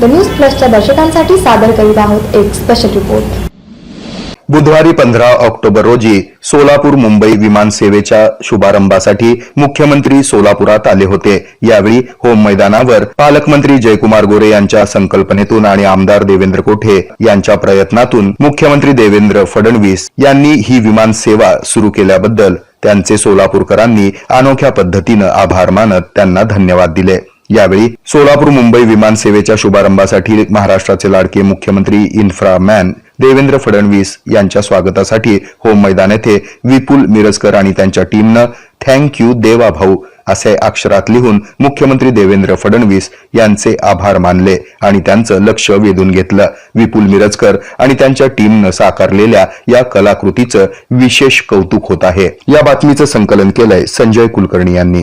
The news प्लसच्या दर्शकांसाठी सादर करीत आहोत एक स्पेशल रिपोर्ट बुधवारी पंधरा ऑक्टोबर रोजी सोलापूर मुंबई विमान सेवेच्या शुभारंभासाठी मुख्यमंत्री सोलापुरात आले होते. यावेळी होम मैदानावर पालकमंत्री जयकुमार गोरे यांच्या संकल्पनेतून आणि आमदार देवेंद्र कोठे यांच्या प्रयत्नातून मुख्यमंत्री देवेंद्र फडणवीस यांनी ही विमान सेवा सुरू केल्याबद्दल त्यांचे सोलापूरकरांनी अनोख्या पद्धतीनं आभार मानत त्यांना धन्यवाद दिले. यावेळी सोलापूर मुंबई विमान सेवेच्या शुभारंभासाठी महाराष्ट्राचे लाडके मुख्यमंत्री इन्फ्रा मॅन देवेंद्र फडणवीस यांच्या स्वागतासाठी होम मैदान येथे विपुल मिरजकर आणि त्यांच्या टीमनं थँक यू देवा भाऊ असे अक्षरात लिहून मुख्यमंत्री देवेंद्र फडणवीस यांचे आभार मानले आणि त्यांचं लक्ष वेधून घेतलं. विपुल मिरजकर आणि त्यांच्या टीमनं साकारलेल्या या कलाकृतीचं विशेष कौतुक होत आहे. या बातमीचं संकलन केलंय संजय कुलकर्णी यांनी.